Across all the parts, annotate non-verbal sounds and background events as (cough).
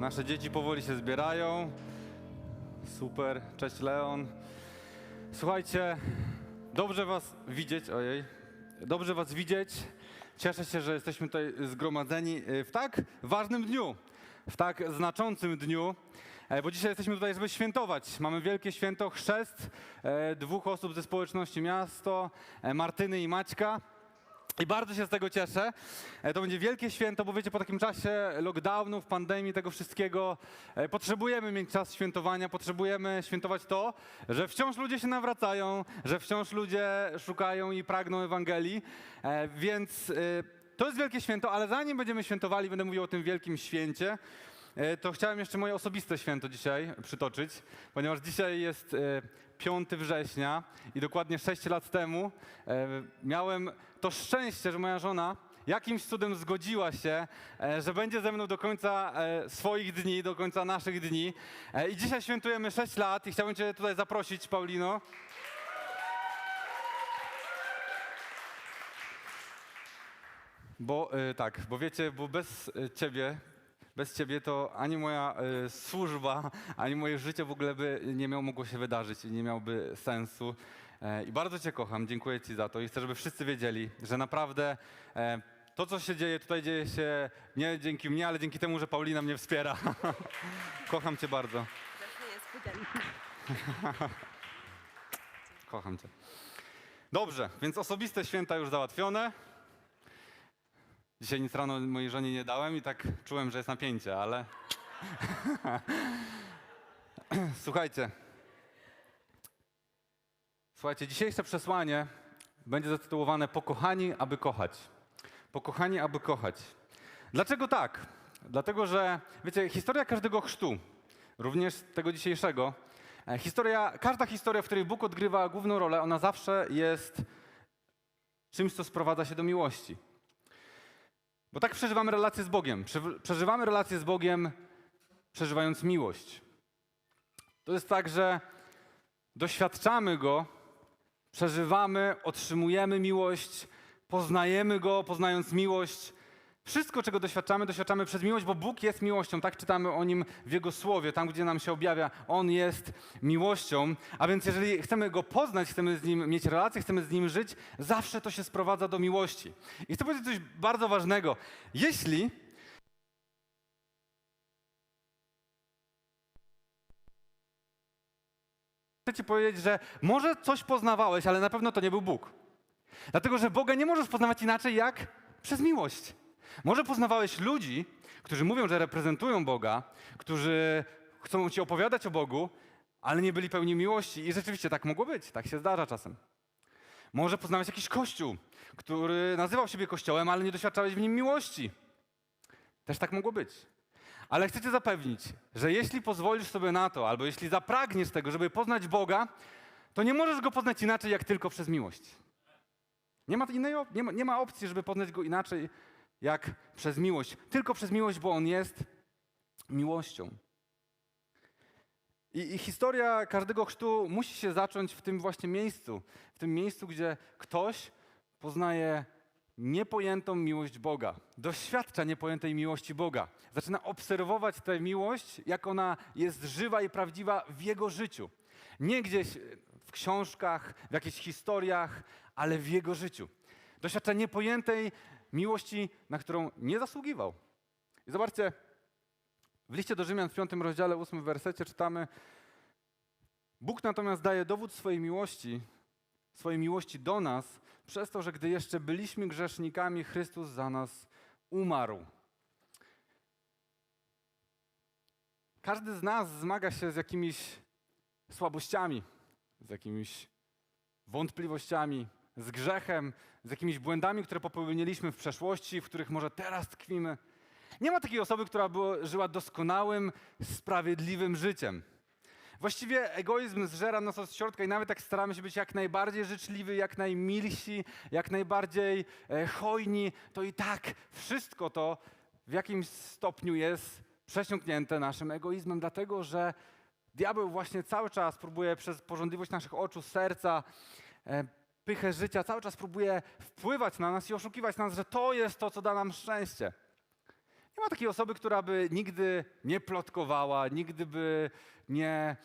Nasze dzieci powoli się zbierają. Super. Cześć Leon. Słuchajcie, dobrze was widzieć. Ojej. Dobrze was widzieć. Cieszę się, że jesteśmy tutaj zgromadzeni w tak ważnym dniu, w tak znaczącym dniu, e, bo dzisiaj jesteśmy tutaj, żeby świętować. Mamy wielkie święto chrzest e, dwóch osób ze społeczności Miasto, e, Martyny i Maćka. I bardzo się z tego cieszę. E, To będzie wielkie święto, bo wiecie, po takim czasie lockdownów, pandemii, tego wszystkiego, e, potrzebujemy mieć czas świętowania, potrzebujemy świętować to, że wciąż ludzie się nawracają, że wciąż ludzie szukają i pragną Ewangelii. E, Więc to jest wielkie święto, ale zanim będziemy świętowali, będę mówił o tym wielkim święcie, to chciałem jeszcze moje osobiste święto dzisiaj przytoczyć, ponieważ dzisiaj jest e, 5 września i dokładnie 6 lat temu e, miałem to szczęście, że moja żona jakimś cudem zgodziła się, e, że będzie ze mną do końca e, swoich dni, do końca naszych dni. E, I dzisiaj świętujemy 6 lat i chciałbym Cię tutaj zaprosić, Paulino. Bo e, tak, bo wiecie, bo bez e, ciebie, bez ciebie to ani moja e, służba, ani moje życie w ogóle by nie miało mogło się wydarzyć i nie miałoby sensu. E, I bardzo cię kocham, dziękuję ci za to i chcę, żeby wszyscy wiedzieli, że naprawdę e, to, co się dzieje tutaj, dzieje się nie dzięki mnie, ale dzięki temu, że Paulina mnie wspiera. (laughs) kocham cię bardzo. (laughs) Kocham cię. Dobrze, więc osobiste święta już załatwione. Dzisiaj nic rano mojej żonie nie dałem i tak czułem, że jest napięcie, ale. (laughs) Słuchajcie. Słuchajcie, dzisiejsze przesłanie będzie zatytułowane Pokochani, aby kochać. Pokochani, aby kochać. Dlaczego tak? Dlatego, że wiecie, historia każdego chrztu, również tego dzisiejszego, e, historia, każda historia, w której Bóg odgrywa główną rolę, ona zawsze jest czymś, co sprowadza się do miłości. Bo tak przeżywamy relacje z Bogiem. Prze- Przeżywamy relacje z Bogiem, przeżywając miłość. To jest tak, że doświadczamy Go, przeżywamy, otrzymujemy miłość, poznajemy Go, poznając miłość. Wszystko, czego doświadczamy, doświadczamy przez miłość, bo Bóg jest miłością. Tak czytamy o Nim w Jego Słowie, tam gdzie nam się objawia. On jest miłością. A więc jeżeli chcemy Go poznać, chcemy z Nim mieć relacje, chcemy z Nim żyć, zawsze to się sprowadza do miłości. I chcę powiedzieć coś bardzo ważnego. Jeśli chcę ci powiedzieć, że może coś poznawałeś, ale na pewno to nie był Bóg. Dlatego, że Boga nie możesz poznawać inaczej jak przez miłość. Może poznawałeś ludzi, którzy mówią, że reprezentują Boga, którzy chcą ci opowiadać o Bogu, ale nie byli pełni miłości. I rzeczywiście tak mogło być, tak się zdarza czasem. Może poznałeś jakiś kościół, który nazywał siebie kościołem, ale nie doświadczałeś w nim miłości. Też tak mogło być. Ale chcę cię zapewnić, że jeśli pozwolisz sobie na to, albo jeśli zapragniesz tego, żeby poznać Boga, to nie możesz go poznać inaczej, jak tylko przez miłość. Nie ma, innej, nie, ma, nie ma opcji, żeby poznać go inaczej, jak przez miłość. Tylko przez miłość, bo on jest miłością. I, I historia każdego chrztu musi się zacząć w tym właśnie miejscu. W tym miejscu, gdzie ktoś poznaje niepojętą miłość Boga. Doświadcza niepojętej miłości Boga. Zaczyna obserwować tę miłość, jak ona jest żywa i prawdziwa w jego życiu. Nie gdzieś w książkach, w jakichś historiach, ale w jego życiu. Doświadcza niepojętej miłości, na którą nie zasługiwał. I zobaczcie, w liście do Rzymian w piątym rozdziale, ósmym wersecie czytamy Bóg natomiast daje dowód swojej miłości, swojej miłości do nas, przez to, że gdy jeszcze byliśmy grzesznikami, Chrystus za nas umarł. Każdy z nas zmaga się z jakimiś słabościami, z jakimiś wątpliwościami, z grzechem, z jakimiś błędami, które popełniliśmy w przeszłości, w których może teraz tkwimy. Nie ma takiej osoby, która była, żyła doskonałym, sprawiedliwym życiem. Właściwie egoizm zżera nas od środka i nawet jak staramy się być jak najbardziej życzliwi, jak najmilsi, jak najbardziej e, hojni, to i tak wszystko to w jakimś stopniu jest przesiąknięte naszym egoizmem, dlatego że diabeł właśnie cały czas próbuje przez porządliwość naszych oczu, serca, e, pychę życia, cały czas próbuje wpływać na nas i oszukiwać nas, że to jest to, co da nam szczęście. Nie ma takiej osoby, która by nigdy nie plotkowała, nigdy by nie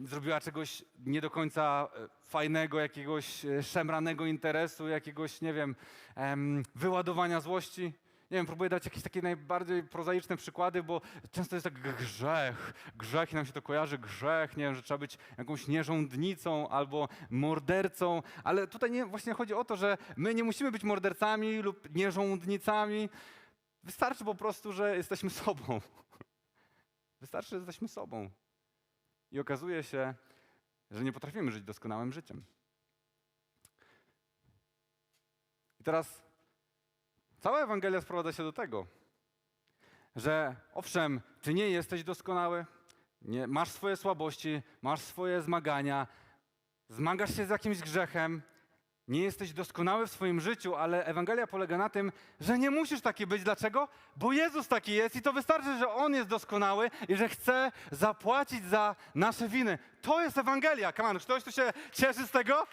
zrobiła czegoś nie do końca e, fajnego, jakiegoś e, szemranego interesu, jakiegoś, nie wiem, em, wyładowania złości. Nie wiem, próbuję dać jakieś takie najbardziej prozaiczne przykłady, bo często jest tak grzech, grzech i nam się to kojarzy, grzech, nie wiem, że trzeba być jakąś nierządnicą albo mordercą, ale tutaj nie, właśnie chodzi o to, że my nie musimy być mordercami lub nierządnicami, wystarczy po prostu, że jesteśmy sobą. (laughs) Wystarczy, że jesteśmy sobą. I okazuje się, że nie potrafimy żyć doskonałym życiem. I teraz cała Ewangelia sprowadza się do tego, że owszem, ty nie jesteś doskonały, nie, masz swoje słabości, masz swoje zmagania, zmagasz się z jakimś grzechem, nie jesteś doskonały w swoim życiu, ale Ewangelia polega na tym, że nie musisz taki być. Dlaczego? Bo Jezus taki jest i to wystarczy, że On jest doskonały i że chce zapłacić za nasze winy. To jest Ewangelia. On, ktoś tu się cieszy z tego?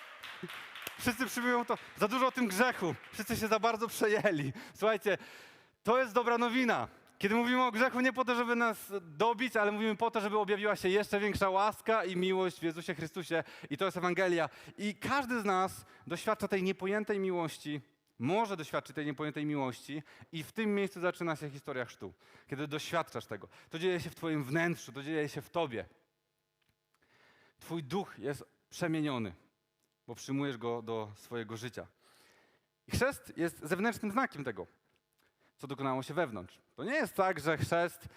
Wszyscy przyjmują to. Za dużo o tym grzechu. Wszyscy się za bardzo przejęli. Słuchajcie, to jest dobra nowina. Kiedy mówimy o grzechu, nie po to, żeby nas dobić, ale mówimy po to, żeby objawiła się jeszcze większa łaska i miłość w Jezusie Chrystusie. I to jest Ewangelia. I każdy z nas doświadcza tej niepojętej miłości, może doświadczyć tej niepojętej miłości i w tym miejscu zaczyna się historia chrztu. Kiedy doświadczasz tego. To dzieje się w twoim wnętrzu, to dzieje się w tobie. Twój duch jest przemieniony, bo przyjmujesz go do swojego życia. I chrzest jest zewnętrznym znakiem tego co dokonało się wewnątrz. To nie jest tak, że chrzest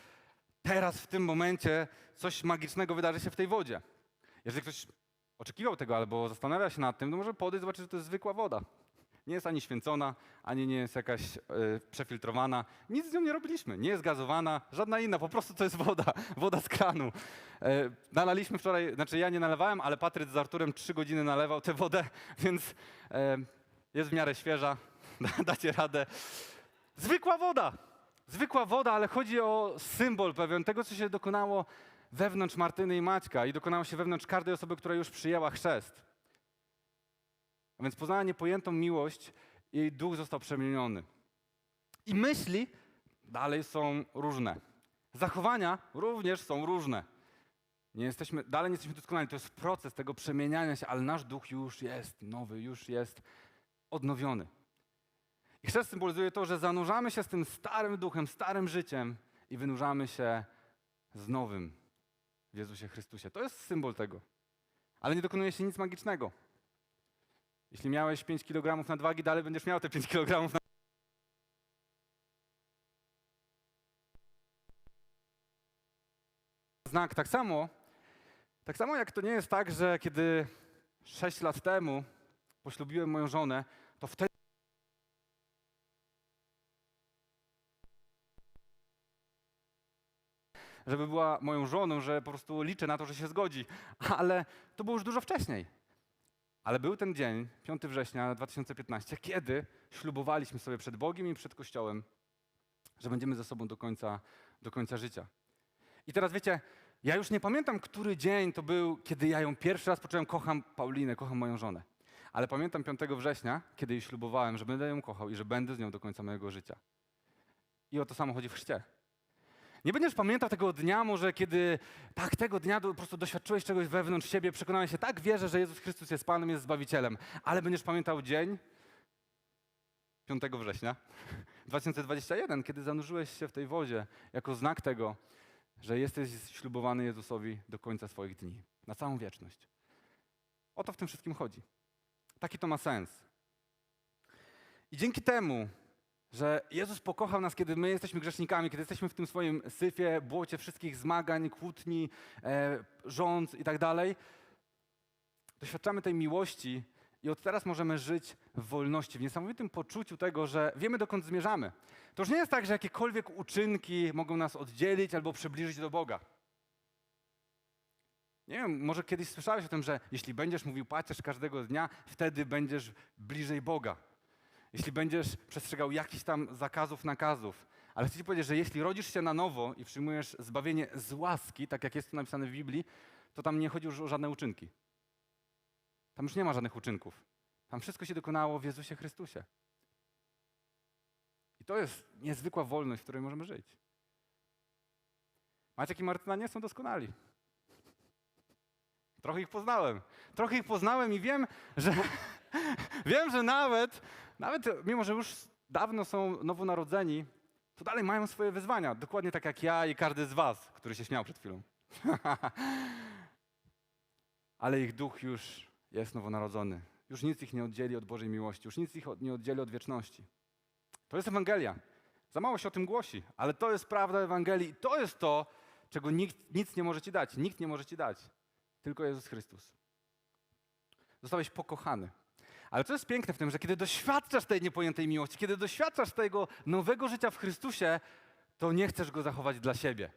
teraz, w tym momencie, coś magicznego wydarzy się w tej wodzie. Jeżeli ktoś oczekiwał tego albo zastanawia się nad tym, to może podejść zobaczyć, że to jest zwykła woda. Nie jest ani święcona, ani nie jest jakaś e, przefiltrowana. Nic z nią nie robiliśmy. Nie jest gazowana, żadna inna, po prostu to jest woda. (laughs) Woda z kranu. E, nalaliśmy wczoraj, znaczy ja nie nalewałem, ale Patryk z Arturem trzy godziny nalewał tę wodę, (laughs) więc e, jest w miarę świeża. (laughs) Dacie radę. Zwykła woda. Zwykła woda, ale chodzi o symbol pewien tego, co się dokonało wewnątrz Martyny i Maćka i dokonało się wewnątrz każdej osoby, która już przyjęła chrzest. A więc poznała niepojętą miłość i jej duch został przemieniony. I myśli dalej są różne. Zachowania również są różne. Nie jesteśmy, dalej nie jesteśmy doskonali. To jest proces tego przemieniania się, ale nasz duch już jest nowy, już jest odnowiony. I chrzest symbolizuje to, że zanurzamy się z tym starym duchem, starym życiem i wynurzamy się z nowym w Jezusie Chrystusie. To jest symbol tego. Ale nie dokonuje się nic magicznego. Jeśli miałeś 5 kg nadwagi, dalej będziesz miał te 5 kg nadwagi. Znak tak samo, tak samo jak to nie jest tak, że kiedy 6 lat temu poślubiłem moją żonę, to wtedy żeby była moją żoną, że po prostu liczę na to, że się zgodzi. Ale to było już dużo wcześniej. Ale był ten dzień, 5 września 2015, kiedy ślubowaliśmy sobie przed Bogiem i przed Kościołem, że będziemy ze sobą do końca, do końca życia. I teraz wiecie, ja już nie pamiętam, który dzień to był, kiedy ja ją pierwszy raz poczułem, kocham Paulinę, kocham moją żonę. Ale pamiętam 5 września, kiedy jej ślubowałem, że będę ją kochał i że będę z nią do końca mojego życia. I o to samo chodzi w chrzcie. Nie będziesz pamiętał tego dnia, może kiedy tak tego dnia po prostu doświadczyłeś czegoś wewnątrz siebie, przekonałeś się, tak wierzę, że Jezus Chrystus jest Panem, jest Zbawicielem, ale będziesz pamiętał dzień 5 września (laughs) 2021, kiedy zanurzyłeś się w tej wodzie jako znak tego, że jesteś ślubowany Jezusowi do końca swoich dni, na całą wieczność. O to w tym wszystkim chodzi. Taki to ma sens. I dzięki temu że Jezus pokochał nas, kiedy my jesteśmy grzesznikami, kiedy jesteśmy w tym swoim syfie, błocie wszystkich zmagań, kłótni, e, rząd i tak dalej. Doświadczamy tej miłości i od teraz możemy żyć w wolności, w niesamowitym poczuciu tego, że wiemy, dokąd zmierzamy. To już nie jest tak, że jakiekolwiek uczynki mogą nas oddzielić albo przybliżyć do Boga. Nie wiem, może kiedyś słyszałeś o tym, że jeśli będziesz mówił pacierz każdego dnia, wtedy będziesz bliżej Boga jeśli będziesz przestrzegał jakichś tam zakazów, nakazów. Ale chcę ci powiedzieć, że jeśli rodzisz się na nowo i przyjmujesz zbawienie z łaski, tak jak jest to napisane w Biblii, to tam nie chodzi już o żadne uczynki. Tam już nie ma żadnych uczynków. Tam wszystko się dokonało w Jezusie Chrystusie. I to jest niezwykła wolność, w której możemy żyć. Maciek i Martyna nie są doskonali. Trochę ich poznałem. Trochę ich poznałem i wiem, że (laughs) wiem, że nawet, nawet mimo, że już dawno są nowonarodzeni, to dalej mają swoje wyzwania. Dokładnie tak jak ja i każdy z was, który się śmiał przed chwilą. (laughs) Ale ich duch już jest nowonarodzony. Już nic ich nie oddzieli od Bożej miłości, już nic ich nie oddzieli od wieczności. To jest Ewangelia. Za mało się o tym głosi, ale to jest prawda Ewangelii i to jest to, czego nikt nic nie może ci dać. Nikt nie może ci dać. Tylko Jezus Chrystus. Zostałeś pokochany. Ale co jest piękne w tym, że kiedy doświadczasz tej niepojętej miłości, kiedy doświadczasz tego nowego życia w Chrystusie, to nie chcesz go zachować dla siebie.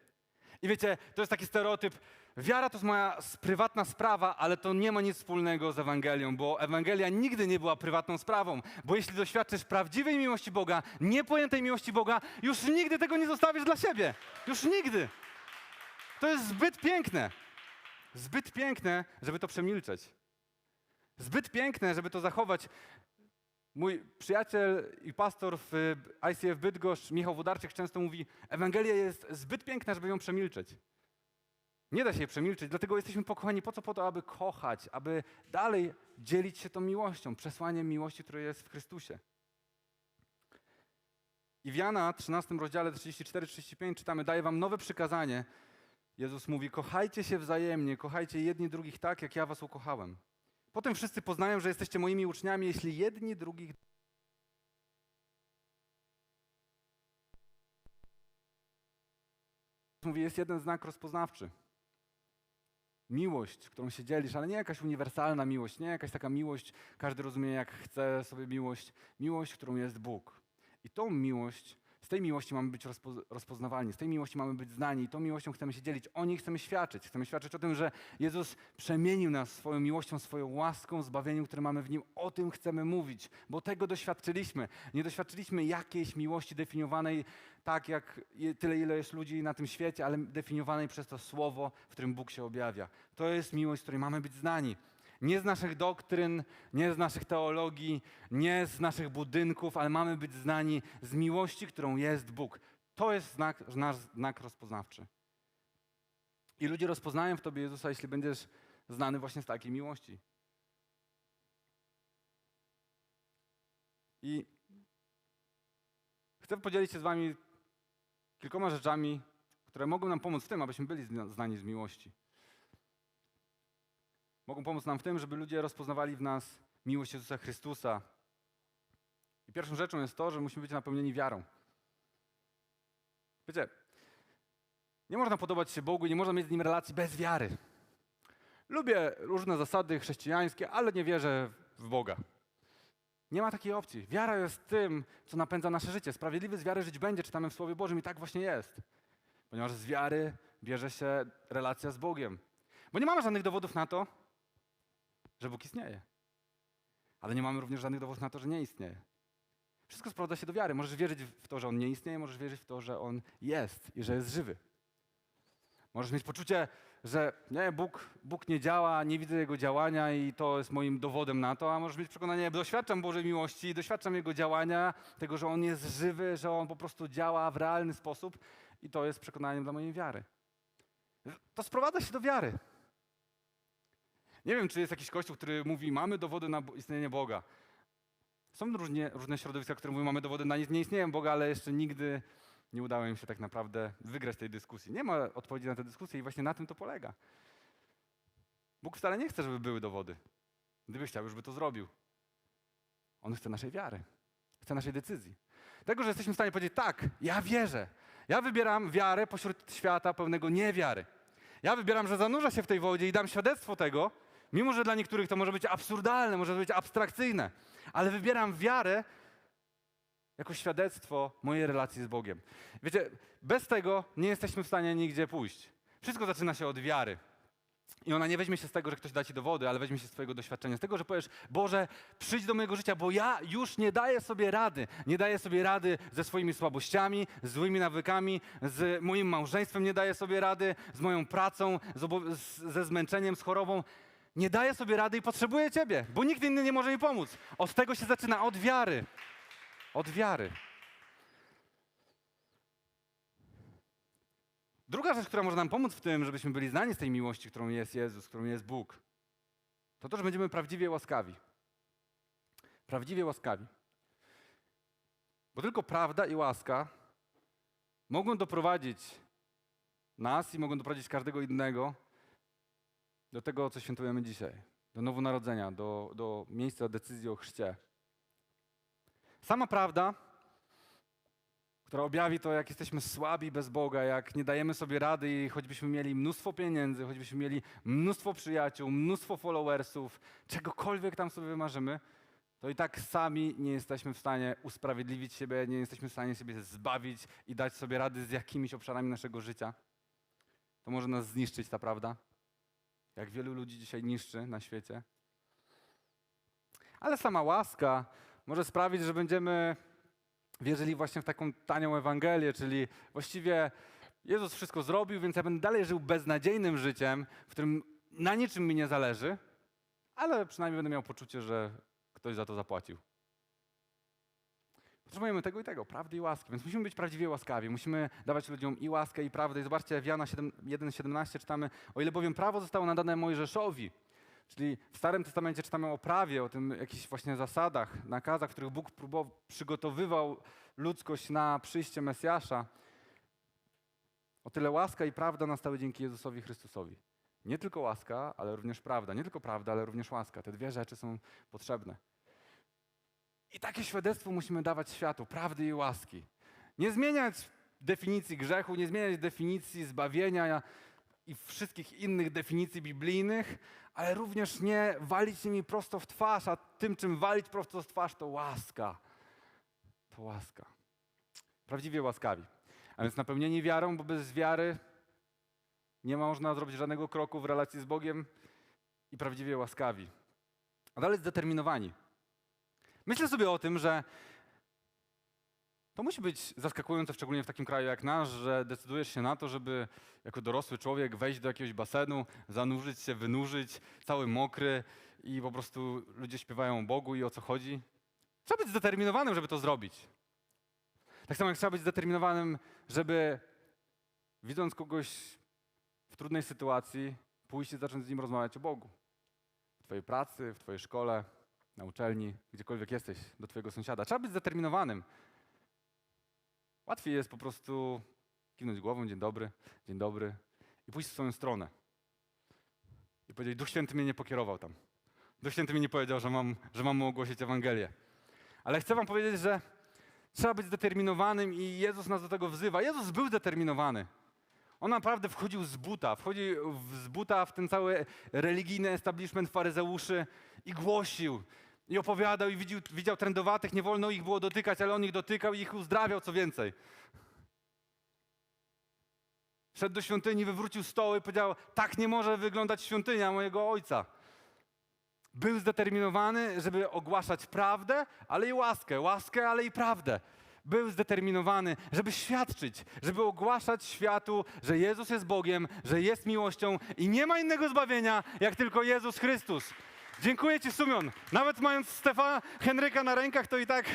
I wiecie, to jest taki stereotyp. Wiara to jest moja prywatna sprawa, ale to nie ma nic wspólnego z Ewangelią, bo Ewangelia nigdy nie była prywatną sprawą. Bo jeśli doświadczysz prawdziwej miłości Boga, niepojętej miłości Boga, już nigdy tego nie zostawisz dla siebie. Już nigdy. To jest zbyt piękne. Zbyt piękne, żeby to przemilczeć. Zbyt piękne, żeby to zachować. Mój przyjaciel i pastor w ICF Bydgoszcz, Michał Wodarczyk, często mówi, Ewangelia jest zbyt piękna, żeby ją przemilczeć. Nie da się jej przemilczeć, dlatego jesteśmy pokochani po co? Po to, aby kochać, aby dalej dzielić się tą miłością, przesłaniem miłości, które jest w Chrystusie. I w Jana 13 rozdziale 34-35 czytamy, daję wam nowe przykazanie. Jezus mówi, kochajcie się wzajemnie, kochajcie jedni drugich tak, jak ja was ukochałem. Potem wszyscy poznają, że jesteście moimi uczniami, jeśli jedni drugich mówi, jest jeden znak rozpoznawczy. Miłość, którą się dzielisz, ale nie jakaś uniwersalna miłość, nie jakaś taka miłość, każdy rozumie jak chce sobie miłość. Miłość, którą jest Bóg. I tą miłość, z tej miłości mamy być rozpo, rozpoznawalni, z tej miłości mamy być znani i tą miłością chcemy się dzielić. O niej chcemy świadczyć. Chcemy świadczyć o tym, że Jezus przemienił nas swoją miłością, swoją łaską, zbawieniem, które mamy w Nim. O tym chcemy mówić, bo tego doświadczyliśmy. Nie doświadczyliśmy jakiejś miłości definiowanej tak, jak tyle, ile jest ludzi na tym świecie, ale definiowanej przez to słowo, w którym Bóg się objawia. To jest miłość, z której mamy być znani. Nie z naszych doktryn, nie z naszych teologii, nie z naszych budynków, ale mamy być znani z miłości, którą jest Bóg. To jest znak, nasz znak rozpoznawczy. I ludzie rozpoznają w Tobie Jezusa, jeśli będziesz znany właśnie z takiej miłości. I chcę podzielić się z Wami kilkoma rzeczami, które mogą nam pomóc w tym, abyśmy byli zna- znani z miłości. Mogą pomóc nam w tym, żeby ludzie rozpoznawali w nas miłość Jezusa Chrystusa. I pierwszą rzeczą jest to, że musimy być napełnieni wiarą. Wiecie, nie można podobać się Bogu i nie można mieć z Nim relacji bez wiary. Lubię różne zasady chrześcijańskie, ale nie wierzę w Boga. Nie ma takiej opcji. Wiara jest tym, co napędza nasze życie. Sprawiedliwy z wiary żyć będzie, czytamy w Słowie Bożym i tak właśnie jest. Ponieważ z wiary bierze się relacja z Bogiem. Bo nie mamy żadnych dowodów na to, że Bóg istnieje. Ale nie mamy również żadnych dowodów na to, że nie istnieje. Wszystko sprowadza się do wiary. Możesz wierzyć w to, że On nie istnieje, możesz wierzyć w to, że On jest i że jest żywy. Możesz mieć poczucie, że nie, Bóg, Bóg nie działa, nie widzę Jego działania i to jest moim dowodem na to, a możesz mieć przekonanie, doświadczam Bożej miłości, doświadczam Jego działania, tego, że On jest żywy, że On po prostu działa w realny sposób i to jest przekonaniem dla mojej wiary. To sprowadza się do wiary. Nie wiem, czy jest jakiś kościół, który mówi, mamy dowody na istnienie Boga. Są różnie, różne środowiska, które mówią, mamy dowody na nie- nie istnienie Boga, ale jeszcze nigdy nie udało im się tak naprawdę wygrać tej dyskusji. Nie ma odpowiedzi na tę dyskusję i właśnie na tym to polega. Bóg wcale nie chce, żeby były dowody. Gdyby chciał, już by to zrobił. On chce naszej wiary. Chce naszej decyzji. Tego, że jesteśmy w stanie powiedzieć, tak, ja wierzę. Ja wybieram wiarę pośród świata pełnego niewiary. Ja wybieram, że zanurzę się w tej wodzie i dam świadectwo tego, mimo że dla niektórych to może być absurdalne, może być abstrakcyjne, ale wybieram wiarę jako świadectwo mojej relacji z Bogiem. Wiecie, bez tego nie jesteśmy w stanie nigdzie pójść. Wszystko zaczyna się od wiary. I ona nie weźmie się z tego, że ktoś da ci dowody, ale weźmie się z twojego doświadczenia. Z tego, że powiesz, Boże, przyjdź do mojego życia, bo ja już nie daję sobie rady. Nie daję sobie rady ze swoimi słabościami, z złymi nawykami, z moim małżeństwem nie daję sobie rady, z moją pracą, z ze zmęczeniem, z chorobą nie daje sobie rady i potrzebuje Ciebie, bo nikt inny nie może mi pomóc. Od tego się zaczyna, od wiary. Od wiary. Druga rzecz, która może nam pomóc w tym, żebyśmy byli znani z tej miłości, którą jest Jezus, którą jest Bóg, to to, że będziemy prawdziwie łaskawi. Prawdziwie łaskawi. Bo tylko prawda i łaska mogą doprowadzić nas i mogą doprowadzić każdego innego do tego, co świętujemy dzisiaj, do nowonarodzenia, do, do miejsca decyzji o chrzcie. Sama prawda, która objawi to, jak jesteśmy słabi bez Boga, jak nie dajemy sobie rady i choćbyśmy mieli mnóstwo pieniędzy, choćbyśmy mieli mnóstwo przyjaciół, mnóstwo followersów, czegokolwiek tam sobie wymarzymy, to i tak sami nie jesteśmy w stanie usprawiedliwić siebie, nie jesteśmy w stanie siebie zbawić i dać sobie rady z jakimiś obszarami naszego życia. To może nas zniszczyć ta prawda, jak wielu ludzi dzisiaj niszczy na świecie. Ale sama łaska może sprawić, że będziemy wierzyli właśnie w taką tanią Ewangelię, czyli właściwie Jezus wszystko zrobił, więc ja będę dalej żył beznadziejnym życiem, w którym na niczym mi nie zależy, ale przynajmniej będę miał poczucie, że ktoś za to zapłacił. Potrzebujemy tego i tego, prawdy i łaski, więc musimy być prawdziwie łaskawi. Musimy dawać ludziom i łaskę, i prawdę. I zobaczcie, w Jana 1,17 czytamy, o ile bowiem prawo zostało nadane Mojżeszowi, czyli w Starym Testamencie czytamy o prawie, o tym jakichś właśnie zasadach, nakazach, których Bóg próbował, przygotowywał ludzkość na przyjście Mesjasza. O tyle łaska i prawda nastały dzięki Jezusowi Chrystusowi. Nie tylko łaska, ale również prawda. Nie tylko prawda, ale również łaska. Te dwie rzeczy są potrzebne. I takie świadectwo musimy dawać światu, prawdy i łaski. Nie zmieniać definicji grzechu, nie zmieniać definicji zbawienia i wszystkich innych definicji biblijnych, ale również nie walić nimi prosto w twarz, a tym, czym walić prosto w twarz, to łaska. To łaska. Prawdziwie łaskawi. A więc napełnieni wiarą, bo bez wiary nie można zrobić żadnego kroku w relacji z Bogiem i prawdziwie łaskawi. A dalej zdeterminowani. Myślę sobie o tym, że to musi być zaskakujące, szczególnie w takim kraju jak nasz, że decydujesz się na to, żeby jako dorosły człowiek wejść do jakiegoś basenu, zanurzyć się, wynurzyć, cały mokry i po prostu ludzie śpiewają o Bogu i o co chodzi. Trzeba być zdeterminowanym, żeby to zrobić. Tak samo jak trzeba być zdeterminowanym, żeby widząc kogoś w trudnej sytuacji, pójść i zacząć z nim rozmawiać o Bogu. W Twojej pracy, w Twojej szkole, na uczelni, gdziekolwiek jesteś, do Twojego sąsiada. Trzeba być zdeterminowanym. Łatwiej jest po prostu kiwnąć głową, dzień dobry, dzień dobry, i pójść w swoją stronę. I powiedzieć, Duch Święty mnie nie pokierował tam. Duch Święty mi nie powiedział, że mam, że mam mu ogłosić Ewangelię. Ale chcę wam powiedzieć, że trzeba być zdeterminowanym i Jezus nas do tego wzywa. Jezus był zdeterminowany. On naprawdę wchodził z buta, wchodził z buta w ten cały religijny establishment faryzeuszy i głosił, i opowiadał, i widział, widział trędowatych, nie wolno ich było dotykać, ale on ich dotykał i ich uzdrawiał, co więcej. Wszedł do świątyni, wywrócił stoły i powiedział, tak nie może wyglądać świątynia mojego ojca. Był zdeterminowany, żeby ogłaszać prawdę, ale i łaskę, łaskę, ale i prawdę był zdeterminowany, żeby świadczyć, żeby ogłaszać światu, że Jezus jest Bogiem, że jest miłością i nie ma innego zbawienia, jak tylko Jezus Chrystus. Dziękuję Ci, Sumion. Nawet mając Stefana Henryka na rękach, to i tak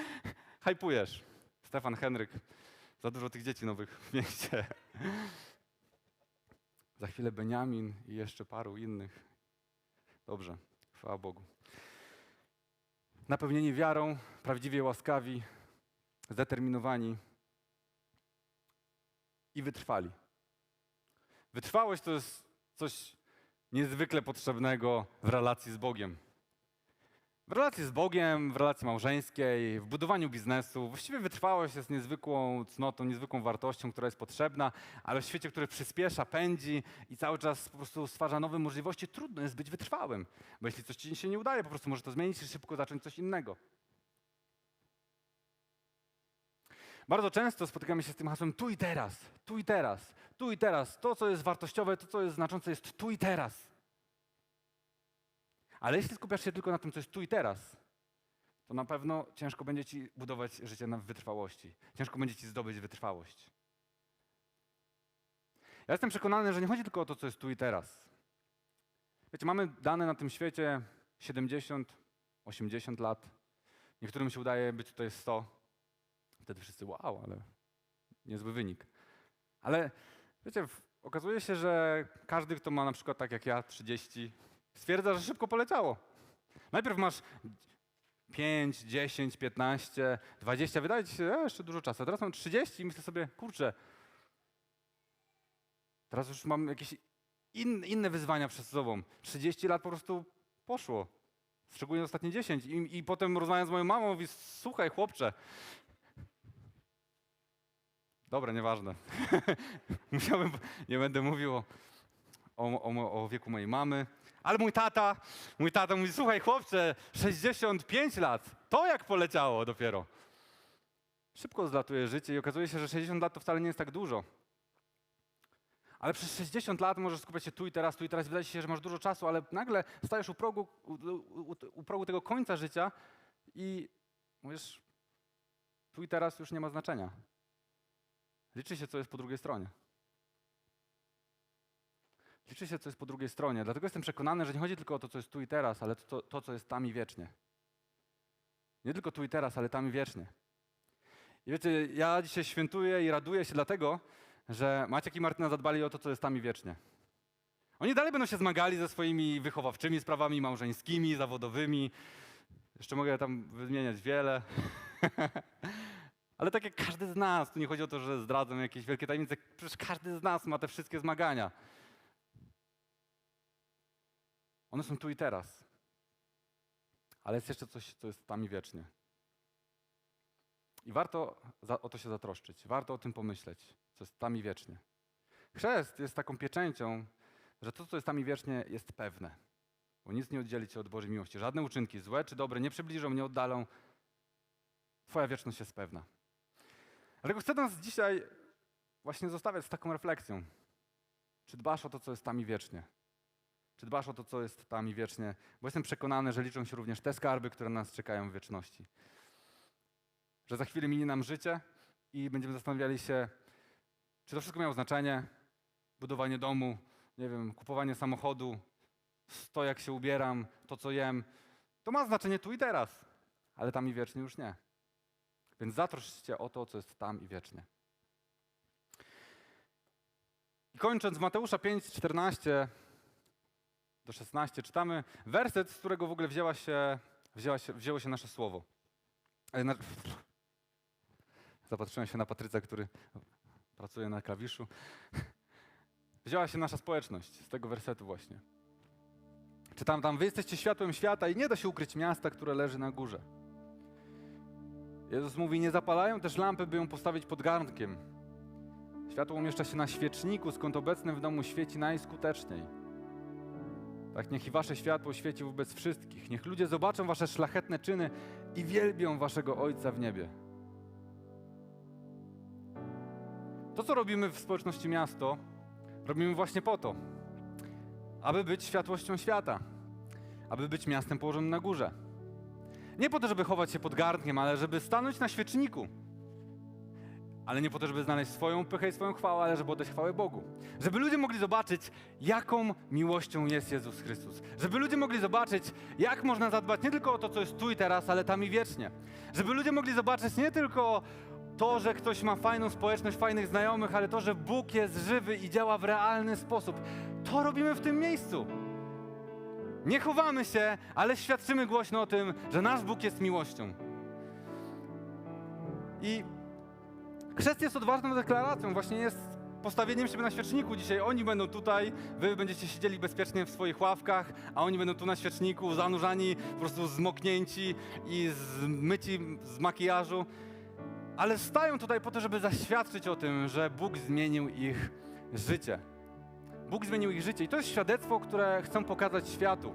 (laughs) hypujesz. Stefan Henryk. Za dużo tych dzieci nowych w mieście. Za chwilę Beniamin i jeszcze paru innych. Dobrze, chwała Bogu. Napełnieni wiarą, prawdziwie łaskawi, zdeterminowani i wytrwali. Wytrwałość to jest coś niezwykle potrzebnego w relacji z Bogiem. W relacji z Bogiem, w relacji małżeńskiej, w budowaniu biznesu, właściwie wytrwałość jest niezwykłą cnotą, niezwykłą wartością, która jest potrzebna, ale w świecie, który przyspiesza, pędzi i cały czas po prostu stwarza nowe możliwości, trudno jest być wytrwałym. Bo jeśli coś ci się nie udaje, po prostu może to zmienić i szybko zacząć coś innego. Bardzo często spotykamy się z tym hasłem tu i teraz, tu i teraz, tu i teraz. To, co jest wartościowe, to, co jest znaczące, jest tu i teraz. Ale jeśli skupiasz się tylko na tym, co jest tu i teraz, to na pewno ciężko będzie ci budować życie na wytrwałości. Ciężko będzie ci zdobyć wytrwałość. Ja jestem przekonany, że nie chodzi tylko o to, co jest tu i teraz. Wiecie, mamy dane na tym świecie 70, 80 lat. Niektórym się udaje być tutaj 100. Wtedy wszyscy, wow, ale niezły wynik. Ale Wiecie, okazuje się, że każdy, kto ma na przykład tak jak ja 30, stwierdza, że szybko poleciało. Najpierw masz 5, 10, 15, 20, wydaje ci się, e, jeszcze dużo czasu. A teraz mam 30 i myślę sobie, kurczę, teraz już mam jakieś in, inne wyzwania przed sobą. 30 lat po prostu poszło. Szczególnie ostatnie 10. I, I potem rozmawiam z moją mamą, mówi, słuchaj chłopcze. Dobra, nieważne. (laughs) Musiałem, nie będę mówił o, o, o, wieku mojej mamy. Ale mój tata, mój tata mówi, słuchaj chłopcze, 65 lat, to jak poleciało dopiero. Szybko zlatuje życie i okazuje się, że 60 lat to wcale nie jest tak dużo. Ale przez 60 lat możesz skupiać się tu i teraz, tu i teraz. Wydaje się, że masz dużo czasu, ale nagle stajesz u progu, u, u, u progu tego końca życia i mówisz, tu i teraz już nie ma znaczenia. Liczy się, co jest po drugiej stronie. Liczy się, co jest po drugiej stronie. Dlatego jestem przekonany, że nie chodzi tylko o to, co jest tu i teraz, ale to, to co jest tam i wiecznie. Nie tylko tu i teraz, ale tam i wiecznie. I wiecie, ja dzisiaj świętuję i raduję się dlatego, że Maciek i Martyna zadbali o to, co jest tam i wiecznie. Oni dalej będą się zmagali ze swoimi wychowawczymi sprawami małżeńskimi, zawodowymi. Jeszcze mogę tam wymieniać wiele. (laughs) Ale tak jak każdy z nas, tu nie chodzi o to, że zdradzam jakieś wielkie tajemnice, przecież każdy z nas ma te wszystkie zmagania. One są tu i teraz. Ale jest jeszcze coś, co jest tam i wiecznie. I warto o to się zatroszczyć, warto o tym pomyśleć, co jest tam i wiecznie. Chrzest jest taką pieczęcią, że to, co jest tam i wiecznie, jest pewne. Bo nic nie oddzieli cię od Bożej miłości. Żadne uczynki, złe czy dobre, nie przybliżą, nie oddalą. Twoja wieczność jest pewna. Dlatego chcę nas dzisiaj właśnie zostawiać z taką refleksją. Czy dbasz o to, co jest tam i wiecznie? Czy dbasz o to, co jest tam i wiecznie? Bo jestem przekonany, że liczą się również te skarby, które nas czekają w wieczności. Że za chwilę minie nam życie i będziemy zastanawiali się, czy to wszystko miało znaczenie? Budowanie domu, nie wiem, kupowanie samochodu, to jak się ubieram, to co jem. To ma znaczenie tu i teraz, ale tam i wiecznie już nie. Więc zatroszczcie o to, co jest tam i wiecznie. I kończąc Mateusza 5, 14 do 16 czytamy werset, z którego w ogóle wzięła się, wzięła się, wzięło się nasze słowo. E, Zapatrzyłem się na Patryca, który pracuje na klawiszu. Wzięła się nasza społeczność z tego wersetu właśnie. Czytam tam, wy jesteście światłem świata i nie da się ukryć miasta, które leży na górze. Jezus mówi, nie zapalają też lampy, by ją postawić pod garnkiem. Światło umieszcza się na świeczniku, skąd obecny w domu świeci najskuteczniej. Tak niech i wasze światło świeci wobec wszystkich. Niech ludzie zobaczą wasze szlachetne czyny i wielbią waszego Ojca w niebie. To, co robimy w społeczności miasto, robimy właśnie po to, aby być światłością świata, aby być miastem położonym na górze. Nie po to, żeby chować się pod garnkiem, ale żeby stanąć na świeczniku. Ale nie po to, żeby znaleźć swoją pychę i swoją chwałę, ale żeby oddać chwałę Bogu. Żeby ludzie mogli zobaczyć, jaką miłością jest Jezus Chrystus. Żeby ludzie mogli zobaczyć, jak można zadbać nie tylko o to, co jest tu i teraz, ale tam i wiecznie. Żeby ludzie mogli zobaczyć nie tylko to, że ktoś ma fajną społeczność, fajnych znajomych, ale to, że Bóg jest żywy i działa w realny sposób. To robimy w tym miejscu. Nie chowamy się, ale świadczymy głośno o tym, że nasz Bóg jest miłością. I chrzest jest odważną deklaracją, właśnie jest postawieniem siebie na świeczniku. Dzisiaj oni będą tutaj, wy będziecie siedzieli bezpiecznie w swoich ławkach, a oni będą tu na świeczniku, zanurzani, po prostu zmoknięci i zmyci z makijażu. Ale stają tutaj po to, żeby zaświadczyć o tym, że Bóg zmienił ich życie. Bóg zmienił ich życie i to jest świadectwo, które chcą pokazać światu.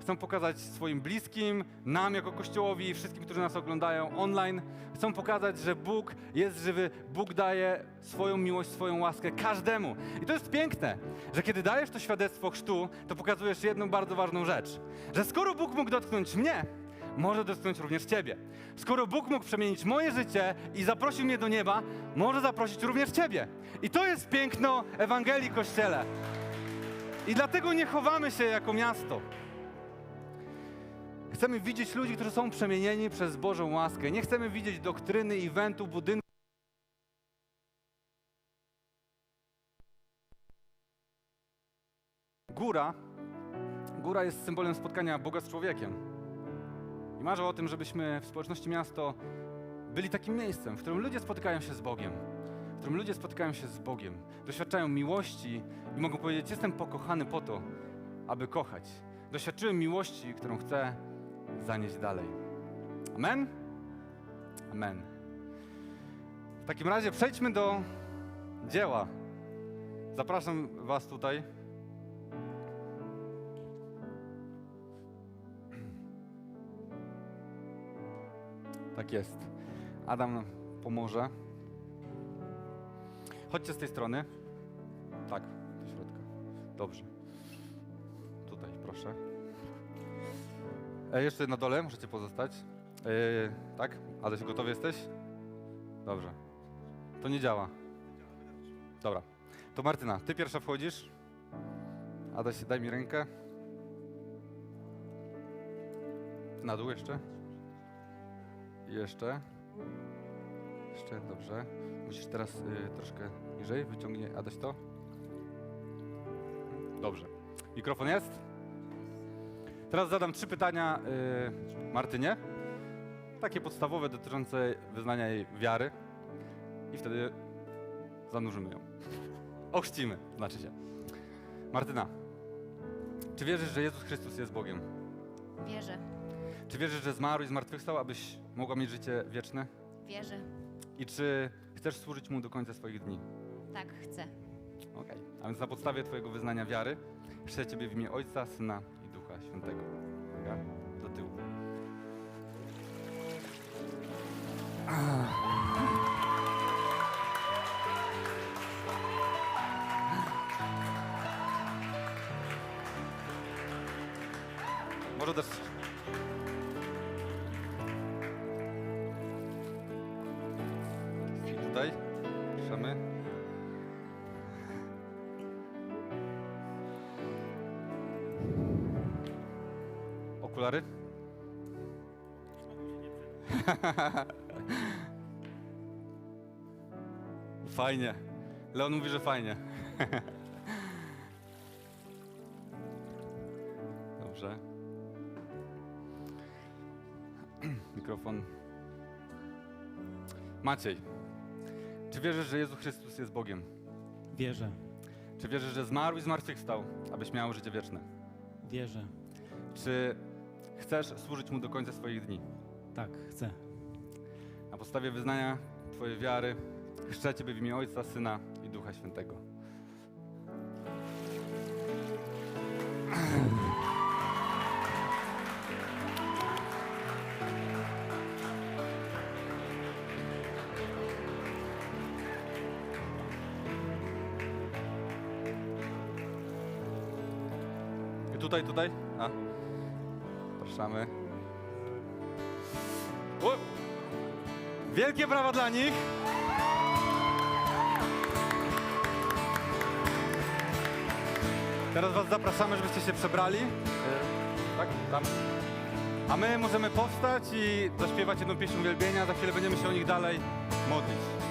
Chcą pokazać swoim bliskim, nam jako Kościołowi i wszystkim, którzy nas oglądają online. Chcą pokazać, że Bóg jest żywy, Bóg daje swoją miłość, swoją łaskę każdemu. I to jest piękne, że kiedy dajesz to świadectwo chrztu, to pokazujesz jedną bardzo ważną rzecz. Że skoro Bóg mógł dotknąć mnie, może dotknąć również Ciebie. Skoro Bóg mógł przemienić moje życie i zaprosił mnie do nieba, może zaprosić również Ciebie. I to jest piękno Ewangelii Kościele. I dlatego nie chowamy się jako miasto. Chcemy widzieć ludzi, którzy są przemienieni przez Bożą łaskę. Nie chcemy widzieć doktryny, eventu, budynku. góra, góra jest symbolem spotkania Boga z człowiekiem. I marzę o tym, żebyśmy w społeczności miasto byli takim miejscem, w którym ludzie spotykają się z Bogiem, w którym ludzie spotykają się z Bogiem, doświadczają miłości i mogą powiedzieć: Jestem pokochany po to, aby kochać. Doświadczyłem miłości, którą chcę zanieść dalej. Amen? Amen. W takim razie przejdźmy do dzieła. Zapraszam Was tutaj. Tak jest. Adam pomoże. Chodźcie z tej strony. Tak, do środka. Dobrze. Tutaj, proszę. E, jeszcze na dole możecie pozostać. E, tak? Adaś, gotowy jesteś? Dobrze. To nie działa. Dobra. To Martyna, ty pierwsza wchodzisz. Adaś, daj mi rękę. Na dół jeszcze. Jeszcze. Jeszcze, dobrze. Musisz teraz y, troszkę niżej. Wyciągnie Adaś to. Dobrze. Mikrofon jest? Teraz zadam trzy pytania y, Martynie. Takie podstawowe dotyczące wyznania jej wiary. I wtedy zanurzymy ją. Ochrzcimy, znaczy się. Martyna, czy wierzysz, że Jezus Chrystus jest Bogiem? Wierzę, Czy wierzysz, że zmarł i zmartwychwstał, abyś mogła mieć życie wieczne? wierzę, I czy chcesz służyć Mu do końca swoich dni? tak chcę. Okej. A więc na podstawie Twojego wyznania wiary chrzczę Ciebie w imię Ojca, Syna i Ducha Świętego. Uwaga, do tyłu. Może też... (laughs) Fajnie. Leon mówi, że fajnie. (laughs) Dobrze. (clears throat) Mikrofon. Maciej, czy wierzysz, że Jezus Chrystus jest Bogiem? Wierzę, Czy wierzysz, że zmarł i zmartwychwstał, abyś miał życie wieczne? wierzę. Czy chcesz służyć Mu do końca swoich dni? Tak, chcę. Na podstawie wyznania Twojej wiary chrzczę Ciebie w imię Ojca, Syna i Ducha Świętego. I tutaj, tutaj? A. Zapraszamy. Wielkie brawa dla nich! Teraz was zapraszamy, żebyście się przebrali. E, Tak, tam. A my możemy powstać i zaśpiewać jedną pieśń uwielbienia. Za chwilę będziemy się o nich dalej modlić.